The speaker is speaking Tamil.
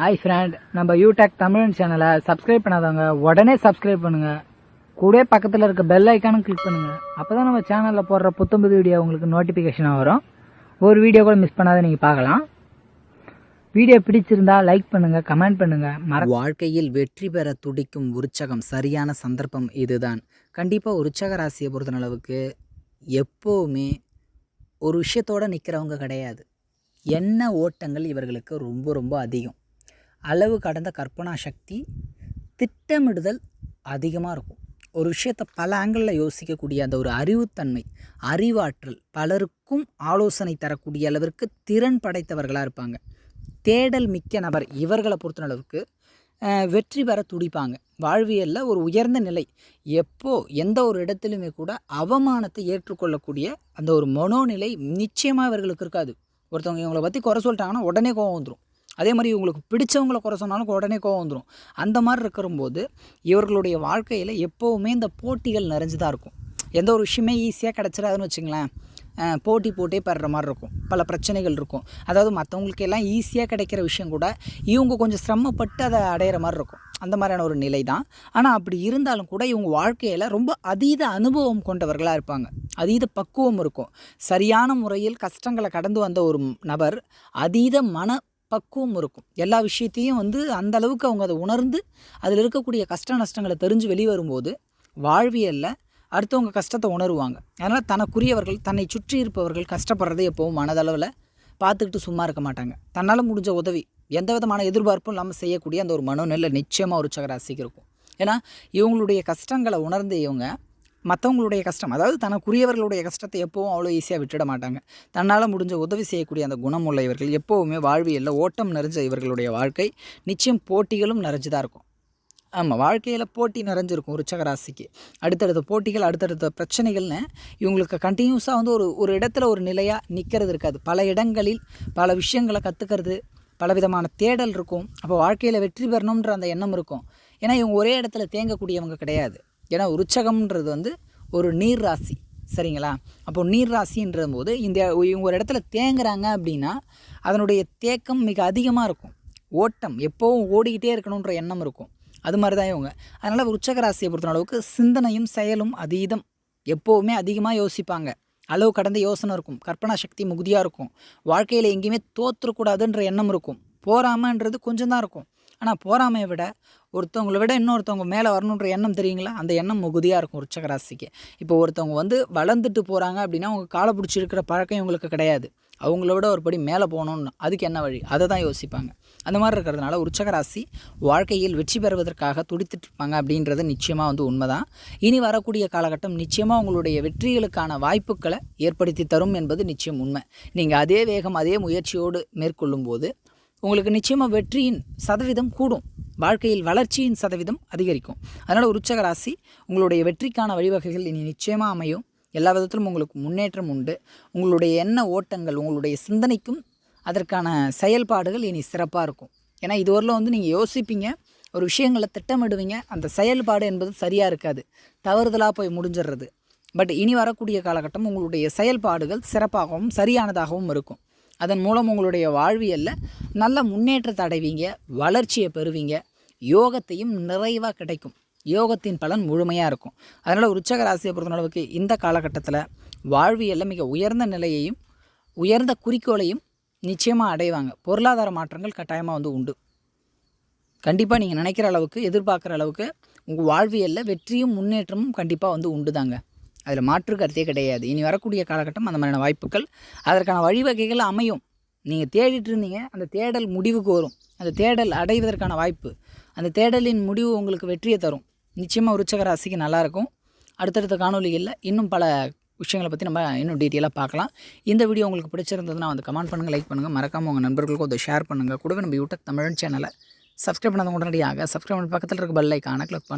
ஹாய் ஃப்ரெண்ட் நம்ம யூடெக் தமிழன் சேனலை சப்ஸ்கிரைப் பண்ணாதவங்க உடனே சப்ஸ்கிரைப் பண்ணுங்க. கூட பக்கத்தில் இருக்க பெல் ஐக்கானும் கிளிக் பண்ணுங்க. அப்பதான் நம்ம சேனலில் போடுற புத்தம்புது வீடியோ உங்களுக்கு நோட்டிஃபிகேஷனாக வரும். ஒரு வீடியோ கூட மிஸ் பண்ணாத நீங்கள் பார்க்கலாம். வீடியோ பிடிச்சிருந்தா லைக் பண்ணுங்க கமெண்ட் பண்ணுங்க. மற வாழ்க்கையில் வெற்றி பெற துடிக்கும் உற்சாகம் சரியான சந்தர்ப்பம் இதுதான். கண்டிப்பாக உற்சாக ராசியை பொறுத்தளவுக்கு எப்போவுமே ஒரு விஷயத்தோட நிற்கிறவங்க கிடையாது. என்ன ஓட்டங்கள் இவர்களுக்கு ரொம்ப ரொம்ப அதிகம். அளவு கடந்த கற்பனா சக்தி திட்டமிடுதல் அதிகமாக இருக்கும். ஒரு விஷயத்தை பல ஆங்கிளில் யோசிக்கக்கூடிய அந்த ஒரு அறிவுத்தன்மை அறிவாற்றல் பலருக்கும் ஆலோசனை தரக்கூடிய அளவிற்கு திறன் படைத்தவர்களாக இருப்பாங்க. தேடல் மிக்க நபர் இவர்களை பொறுத்த அளவுக்கு வெற்றி பெற துடிப்பாங்க. வாழ்வியலில் ஒரு உயர்ந்த நிலை எப்போ எந்த ஒரு இடத்துலையுமே கூட அவமானத்தை ஏற்றுக்கொள்ளக்கூடிய அந்த ஒரு மனோநிலை நிச்சயமாக இவர்களுக்கு இருக்காது. ஒருத்தவங்க இவங்களை பற்றி குறை சொல்லிட்டாங்கன்னா உடனே கோவம் வந்துடும் அதே மாதிரி இவங்களுக்கு பிடிச்சவங்கள குறை சொன்னாலும் உடனே கோவம் வந்துடும் அந்த மாதிரி இருக்கிறம்போது இவர்களுடைய வாழ்க்கையில் எப்போவுமே இந்த போட்டிகள் நிறைஞ்சு தான் இருக்கும். எந்த ஒரு விஷயமே ஈஸியாக கிடச்சிடாதுன்னு வச்சுங்களேன். போட்டி போட்டே படுற மாதிரி இருக்கும். பல பிரச்சனைகள் இருக்கும். அதாவது மற்றவங்களுக்கு எல்லாம் ஈஸியாக கிடைக்கிற விஷயம் கூட இவங்க கொஞ்சம் சிரமப்பட்டு அதை அடையிற மாதிரி இருக்கும். அந்த மாதிரியான ஒரு நிலை தான் ஆனால் அப்படி இருந்தாலும் கூட இவங்க வாழ்க்கையில் ரொம்ப அதீத அனுபவம் கொண்டவர்களாக இருப்பாங்க. அதீத பக்குவம் இருக்கும். சரியான முறையில் கஷ்டங்களை கடந்து வந்த ஒரு நபர் அதீத மன பக்குவம் இருக்கும். எல்லா விஷயத்தையும் வந்து அந்த அளவுக்கு அவங்க அதை உணர்ந்து அதில் இருக்கக்கூடிய கஷ்ட நஷ்டங்களை தெரிஞ்சு வெளிவரும்போது வாழ்வியலில் அடுத்தவங்க கஷ்டத்தை உணருவாங்க. அதனால் தனக்குரியவர்கள் தன்னை சுற்றி இருப்பவர்கள் கஷ்டப்படுறதை எப்போவும் மனதளவில் பார்த்துக்கிட்டு சும்மா இருக்க மாட்டாங்க. தன்னால் முடிஞ்ச உதவி எந்த விதமான எதிர்பார்ப்பும் இல்லாமல் செய்யக்கூடிய அந்த ஒரு மனநிலை நிச்சயமாக ஒரு சகராசிக்கு இருக்கும். ஏன்னா இவங்களுடைய கஷ்டங்களை உணர்ந்து இவங்க மற்றவங்களுடைய கஷ்டம் அதாவது தனக்குரியவர்களுடைய கஷ்டத்தை எப்போவும் அவ்வளோ ஈஸியாக விட்டுட மாட்டாங்க. தன்னால் முடிஞ்ச உதவி செய்யக்கூடிய அந்த குணமுள்ள இவர்கள் எப்போவுமே வாழ்வியலில் ஓட்டம் நிறைஞ்ச இவர்களுடைய வாழ்க்கை நிச்சயம் போட்டிகளும் நிறைஞ்சு தான் இருக்கும். ஆமாம் வாழ்க்கையில் போட்டி நிறைஞ்சிருக்கும் ருச்சகராசிக்கு அடுத்தடுத்த போட்டிகள் அடுத்தடுத்த பிரச்சனைகள்னு இவங்களுக்கு கண்டினியூஸாக வந்து ஒரு ஒரு இடத்துல ஒரு நிலையாக நிற்கிறது இருக்காது. பல இடங்களில் பல விஷயங்களை கற்றுக்கிறது பலவிதமான தேடல் இருக்கும். அப்போ வாழ்க்கையில் வெற்றி பெறணுன்ற அந்த எண்ணம் இருக்கும். ஏன்னா இவங்க ஒரே இடத்துல தேங்கக்கூடியவங்க கிடையாது. ஏன்னா உற்சகம்ன்றது வந்து ஒரு நீர் ராசி சரிங்களா? அப்போ நீர் ராசின்ற போது இந்த இவங்க ஒரு இடத்துல தேங்குறாங்க அப்படின்னா அதனுடைய தேக்கம் மிக அதிகமாக இருக்கும். ஓட்டம் எப்போவும் ஓடிக்கிட்டே இருக்கணுன்ற எண்ணம் இருக்கும். அது மாதிரி தான் இவங்க. அதனால் உற்சக ராசியை பொறுத்த அளவுக்கு சிந்தனையும் செயலும் அதீதம். எப்போவுமே அதிகமாக யோசிப்பாங்க. அளவு கடந்த யோசனை இருக்கும். கற்பனா சக்தி மிகுதியாக இருக்கும். வாழ்க்கையில் எங்கேயுமே தோற்றுக்கூடாதுன்ற எண்ணம் இருக்கும். போராமன்றது கொஞ்சம் தான் இருக்கும். ஆனால் போராமையை விட ஒருத்தவங்களை விட இன்னொருத்தவங்க மேலே வரணுன்ற எண்ணம் தெரியுங்களா? அந்த எண்ணம் மிகுதியாக இருக்கும் உச்சகராசிக்கு. இப்போ ஒருத்தவங்க வந்து வளர்ந்துட்டு போகிறாங்க அப்படின்னா அவங்க காலை பிடிச்சி இருக்கிற பழக்கம் இவங்களுக்கு கிடையாது. அவங்கள விட ஒரு படி மேலே போகணுன்னு அதுக்கு என்ன வழி? அதை தான் யோசிப்பாங்க. அந்த மாதிரி இருக்கிறதுனால உற்சகராசி வாழ்க்கையில் வெற்றி பெறுவதற்காக துடித்துட்டு இருப்பாங்க அப்படின்றது நிச்சயமாக வந்து உண்மைதான். இனி வரக்கூடிய காலகட்டம் நிச்சயமாக உங்களுடைய வெற்றிகளுக்கான வாய்ப்புகளை ஏற்படுத்தி தரும் என்பது நிச்சயம் உண்மை. நீங்கள் அதே வேகம் அதே முயற்சியோடு மேற்கொள்ளும் போது உங்களுக்கு நிச்சயமாக வெற்றியின் சதவீதம் கூடும். வாழ்க்கையில் வளர்ச்சியின் சதவீதம் அதிகரிக்கும். அதனால் உற்சக ராசி உங்களுடைய வெற்றிக்கான வழிவகைகள் இனி நிச்சயமாக அமையும். எல்லா விதத்திலும் உங்களுக்கு முன்னேற்றம் உண்டு. உங்களுடைய எண்ண ஓட்டங்கள் உங்களுடைய சிந்தனைக்கும் அதற்கான செயல்பாடுகள் இனி சிறப்பாக இருக்கும். ஏன்னா இதுவரையிலும் வந்து நீங்கள் யோசிப்பீங்க ஒரு விஷயங்களை திட்டமிடுவீங்க அந்த செயல்பாடு என்பது சரியாக இருக்காது. தவறுதலாக போய் முடிஞ்சிடுறது. பட் இனி வரக்கூடிய காலகட்டம் உங்களுடைய செயல்பாடுகள் சிறப்பாகவும் சரியானதாகவும் இருக்கும். அதன் மூலம் உங்களுடைய வாழ்வியலில் நல்ல முன்னேற்றத்தை அடைவீங்க வளர்ச்சியை பெறுவீங்க. யோகத்தையும் நிறைவாக கிடைக்கும். யோகத்தின் பலன் முழுமையாக இருக்கும். அதனால் உற்சக ராசியை பொறுத்தளவுக்கு இந்த காலகட்டத்தில் வாழ்வியலில் மிக உயர்ந்த நிலையையும் உயர்ந்த குறிக்கோளையும் நிச்சயமாக அடைவாங்க. பொருளாதார மாற்றங்கள் கட்டாயமாக வந்து உண்டு. கண்டிப்பாக நீங்கள் நினைக்கிற அளவுக்கு எதிர்பார்க்குற அளவுக்கு உங்கள் வாழ்வியலில் வெற்றியும் முன்னேற்றமும் கண்டிப்பாக வந்து உண்டு தாங்க அதில் மாற்று கருத்தே கிடையாது. இனி வரக்கூடிய காலகட்டம் அந்த மாதிரியான வாய்ப்புகள். அதற்கான வழிவகைகள் அமையும். நீங்கள் தேடிட்டு இருந்தீங்க அந்த தேடல் முடிவுக்கு வரும். அந்த தேடல் அடைவதற்கான வாய்ப்பு. அந்த தேடலின் முடிவு உங்களுக்கு வெற்றியை தரும். நிச்சயமாக உற்சக ராசிக்கு நல்லாயிருக்கும். அடுத்தடுத்த காணொலிகளில் இன்னும் பல விஷயங்களை பற்றி நம்ம இன்னும் டீட்டெயிலாக பார்க்கலாம். இந்த வீடியோ உங்களுக்கு பிடிச்சிருந்ததுன்னா வந்து கமெண்ட் பண்ணுங்கள் லைக் பண்ணுங்கள் மறக்காமல் உங்கள் நண்பர்களுக்கும் அதை ஷேர் பண்ணுங்கள் கூடவே நம்ம யூடியூப் தமிழ் சேனலை சப்ஸ்கிரைப் பண்ணாத உடனடியாக சப்ஸ்கிரைப் பண்ணி பக்கத்தில் இருக்க பெல் ஐக்கான கிளிக் பண்ணுங்கள்